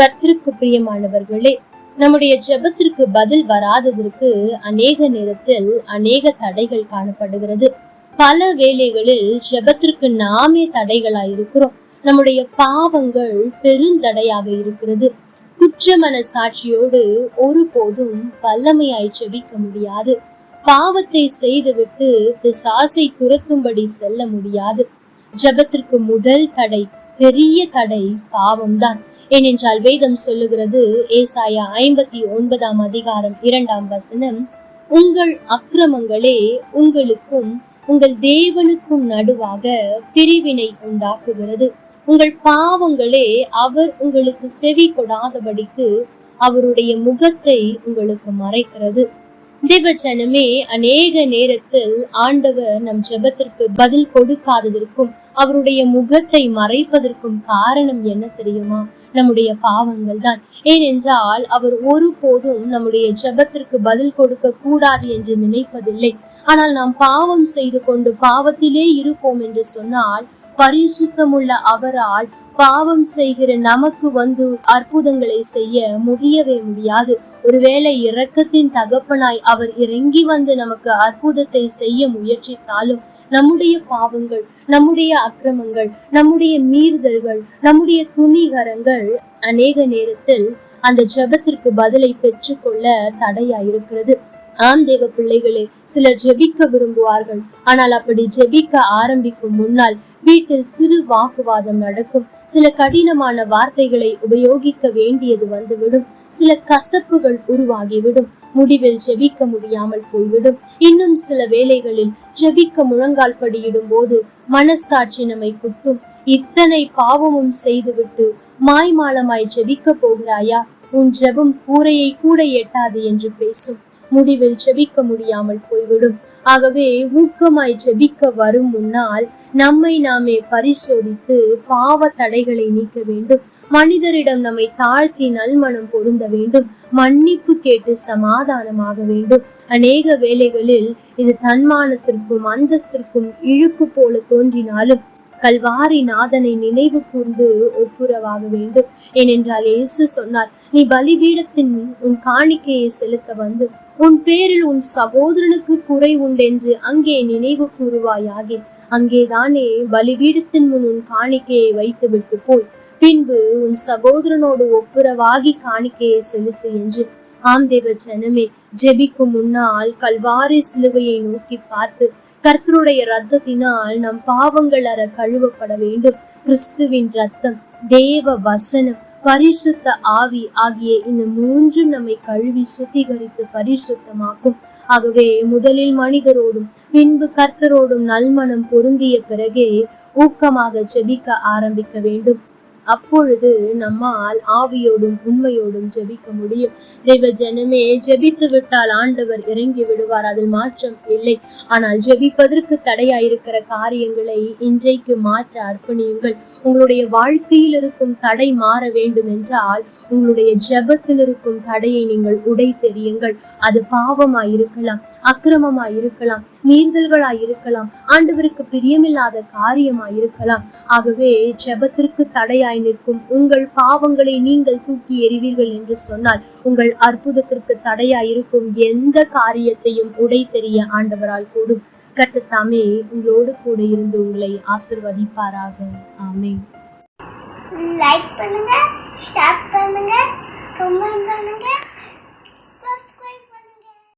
கர்த்தருக்கு பிரியமானவர்களே நம்முடைய ஜெபத்திற்கு பதில் வராததற்கு அநேக நேரத்தில் அநேக தடைகள் காணப்படுகிறது. பல வேலைகளில் ஜெபத்திற்கு நாமே தடைகளா இருக்கிறோம். நம்முடைய பாவங்கள் பெருந்தடையாக இருக்கிறது. குற்றமன சாட்சியோடு ஒருபோதும் வல்லமையாய் செபிக்க முடியாது. பாவத்தை செய்துவிட்டு பிசாசை துரத்தும்படி செல்ல முடியாது. ஜபத்திற்கு முதல் தடை பெரிய தடை பாவம்தான். ஏனென்றால் வேதம் சொல்லுகிறது ஏசாயா ஐம்பத்தி ஒன்பதாம் அதிகாரம் இரண்டாம் வசனம் உங்கள் அக்கிரமங்களே உங்களுக்கும் உங்கள் தேவனுக்கும் நடுவாக பிரிவினை உண்டாக்குகிறது. உங்கள் பாவங்களே அவர் உங்களுக்கு செவி கொடாதபடிக்கு அவருடைய முகத்தை உங்களுக்கு மறைக்கிறது. தேவச்சனமே அநேக நேரத்தில் ஆண்டவர் நம் ஜெபத்திற்கு பதில் கொடுக்காததற்கும் அவருடைய முகத்தை மறைப்பதற்கும் காரணம் என்ன தெரியுமா? நம்முடைய பாவங்கள் தான். ஏனென்றால் அவர் ஒருபோதும் நம்முடைய ஜெபத்திற்கு பதில் கொடுக்க கூடாது என்று நினைப்பதில்லை. ஆனால் நாம் பாவம் செய்து கொண்டு பாவத்திலே இருப்போம் என்று சொன்னால் பரிசுத்தமுள்ள அவரால் பாவம் செய்கிற நமக்கு வந்து அற்புதங்களை செய்ய முடியவே முடியாது. ஒருவேளை இரக்கத்தின் தகப்பனாய் அவர் இறங்கி வந்து நமக்கு அற்புதத்தை செய்ய முயற்சித்தாலும் நம்முடைய பாவங்கள் நம்முடைய அக்கிரமங்கள் நம்முடைய மீறுதல்கள் நம்முடைய துணிகரங்கள் அநேக நேரத்தில் அந்த ஜெபத்திற்கு பதிலை பெற்றுக்கொள்ள தடையா இருக்கிறது ஆம் தேவ பிள்ளைகளே சிலர் ஜெபிக்க விரும்புவார்கள். ஆனால் அப்படி ஜெபிக்க ஆரம்பிக்கும் முன்னால் வீட்டில் சிறு வாக்குவாதம் நடக்கும். சில கடினமான வார்த்தைகளை உபயோகிக்க வேண்டியது வந்துவிடும். சில கசப்புகள் உருவாகிவிடும். முடிவில் ஜெபிக்க முடியாமல் போய்விடும். இன்னும் சில வேளைகளில் ஜெபிக்க முழங்கால் படியிடும் போது மனசாட்சி நம்மை குத்தும். இத்தனை பாவமும் செய்துவிட்டு மாய்மாலமாய் ஜெபிக்க போகிறாயா? உன் ஜெபம் கூரையை கூட எட்டாது என்று பேசும். முடிவில் ஜெபிக்க முடியாமல் போய்விடும். ஆகவே ஊக்கமாய் ஜெபிக்க வரும் முன்னால் நம்மை நாமே பரிசோதித்து பாவ தடைகளை நீக்க வேண்டும். மனிதரிடம் நம்மை தாழ்த்தி நல்மனம் பொருந்த வேண்டும். மன்னிப்பு கேட்டு சமாதானமாக வேண்டும். அநேக வேலைகளில் இது தன்மானத்திற்கும் அந்தஸ்திற்கும் இழுக்கு போல தோன்றினாலும் கல்வாரி நாதனை நினைவு கூர்ந்து ஒப்புரவாக வேண்டும். ஏனென்றால் இயேசு சொன்னார் நீ பலிபீடத்தின் உன் காணிக்கையை செலுத்த வந்து உன் பேரில் உன் சகோதரனுக்கு குறை உண்டென்று அங்கே நினைவு கூறுவாயாகே. அங்கேதானே பலிபீடத்தின் முன் உன் காணிக்கையை வைத்து விட்டு போய். பின்பு உன் சகோதரனோடு ஒப்புரவாகி காணிக்கையை செலுத்து என்று. ஆம் தேவ ஜனமே ஜெபிக்கும் முன்னால் கல்வாரி சிலுவையை நோக்கி பார்த்து கர்த்தருடைய ரத்தத்தினால் நம் பாவங்கள் அற கழுவப்பட வேண்டும். கிறிஸ்துவின் ரத்தம் தேவ வசனம் பரிசுத்த ஆவி ஆகிய இந்த மூன்றும் நம்மை கழுவி சுத்திகரித்து பரிசுத்தமாக்கும். ஆகவே முதலில் மனிதரோடும் பின்பு கர்த்தரோடும் நல்மனம் பொருந்திய பிறகே ஊக்கமாக செபிக்க ஆரம்பிக்க வேண்டும். அப்பொழுது நம்மால் ஆவியோடும் உண்மையோடும் ஜெபிக்க முடியும். தெய்வ ஜனமே ஜெபித்து விட்டால் ஆண்டவர் இறங்கி விடுவார் அதில் மாற்றம் இல்லை. ஆனால் ஜெபிப்பதற்கு தடையாயிருக்கிற காரியங்களை இன்றைக்கு மாற்ற அர்ப்பணியுங்கள். உங்களுடைய வாழ்க்கையில் இருக்கும் தடை மாற வேண்டும் என்றால் உங்களுடைய ஜெபத்தில் இருக்கும் தடையை நீங்கள் உடை தெரியுங்கள். அது பாவமாய் இருக்கலாம் அக்கிரமமாய் இருக்கலாம் மீறுதல்களாய் இருக்கலாம் ஆண்டவருக்கு பிரியமில்லாத காரியமாய் இருக்கலாம் ஆகவே ஜெபத்திற்கு தடையாய் நிற்கும். உங்கள் பாவங்களை நீங்கள் தூக்கி எறிவீர்கள் என்று சொன்னால் உங்கள் அற்புதத்திற்கு தடையா இருக்கும் எந்த காரியத்தையும் உடை தெரிய ஆண்டவரால் கூடும். கட்டத்தாமே உங்களோடு கூட இருந்து உங்களை ஆசிர்வதிப்பாராக. ஆமே லைக் பண்ணுங்க ஷேர் பண்ணுங்க கமெண்ட் பண்ணுங்க.